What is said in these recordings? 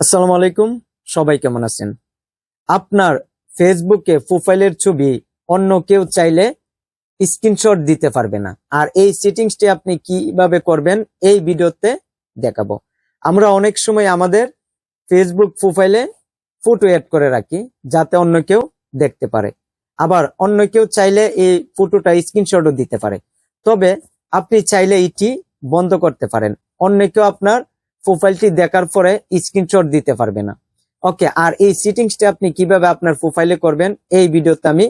আসসালামু আলাইকুম, সবাই কেমন আছেন? আপনার ফেসবুকে প্রোফাইলের ছবি অন্য কেউ চাইলে স্ক্রিনশট দিতে পারবে না। আর এই সেটিংসটি আপনি কীভাবে করবেন এই ভিডিওতে দেখাবো। আমরা অনেক সময় আমাদের ফেসবুক প্রোফাইলে ফটো অ্যাড করে রাখি, যাতে অন্য কেউ দেখতে পারে। আবার অন্য কেউ চাইলে এই ফটোটা স্ক্রিনশটও দিতে পারে। তবে আপনি চাইলে এটি বন্ধ করতে পারেন। অন্য কেউ আপনার প্রোফাইলটি দেখার পরে স্ক্রিনশট দিতে পারবে না। ওকে, আর এই সেটিংসটা আপনি কীভাবে আপনার প্রোফাইলে করবেন, এই ভিডিওতে আমি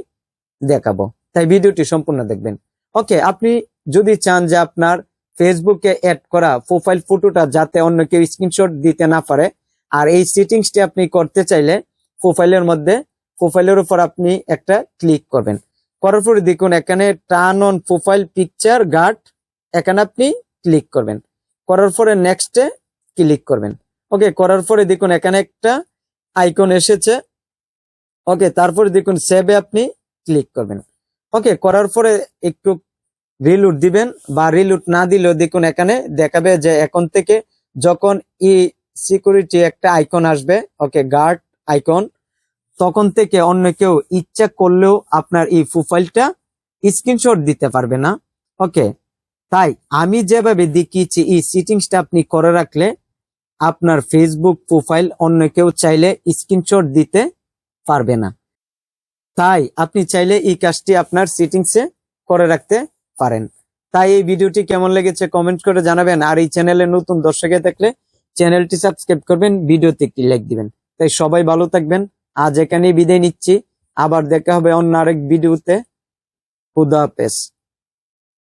দেখাবো। তাই ভিডিওটি সম্পূর্ণ দেখবেন। ওকে, আপনি যদি চান যে আপনার ফেসবুকে অ্যাড করা প্রোফাইল ফটোটা যাতে অন্য কেউ স্ক্রিনশট দিতে না পারে, আর এই সেটিংসটি আপনি করতে চাইলে প্রোফাইলের মধ্যে, প্রোফাইলের উপর আপনি একটা ক্লিক করবেন। করার পরে দেখুন, এখানে turn on profile picture guard, এখানে আপনি ক্লিক করবেন। করার পরে নেক্সটে ক্লিক করবেন। ওকে করার পরে দেখুন এখানে একটা আইকন এসেছে। ওকে তারপরে দেখুন সেভে আপনি ক্লিক করবেন। ওকে করার পরে একটু রিলুট দিবেন বা রিলুট না দিলেও দেখুন এখানে দেখাবে যে এখন থেকে যখন ই সিকিউরিটি একটা আইকন আসবে ওকে গার্ড আইকন তখন থেকে অন্য কেউ ইচ্ছা করলেও আপনার এই প্রোফাইলটা স্ক্রিনশট দিতে পারবে না। ওকে তাই আমি যেভাবে দেখিয়েছি, এই সেটিংসটা আপনি করে রাখলে আপনার ফেসবুক প্রোফাইল অন্য কেউ চাইলে স্ক্রিনশট দিতে পারবে না। তাই আপনি চাইলে এই কাজটি আপনার সেটিংসে করে রাখতে পারেন। তাই এই ভিডিওটি কেমন লেগেছে কমেন্ট করে জানাবেন আর এই চ্যানেলে নতুন দর্শকে থাকলে চ্যানেলটি সাবস্ক্রাইব করবেন, ভিডিওতে একটি লাইক দিবেন। তাই সবাই ভালো থাকবেন। আজ এখানেই বিদায় নিচ্ছি। আবার দেখা হবে অন্য আরেক ভিডিওতে। খুদা হাফেজ।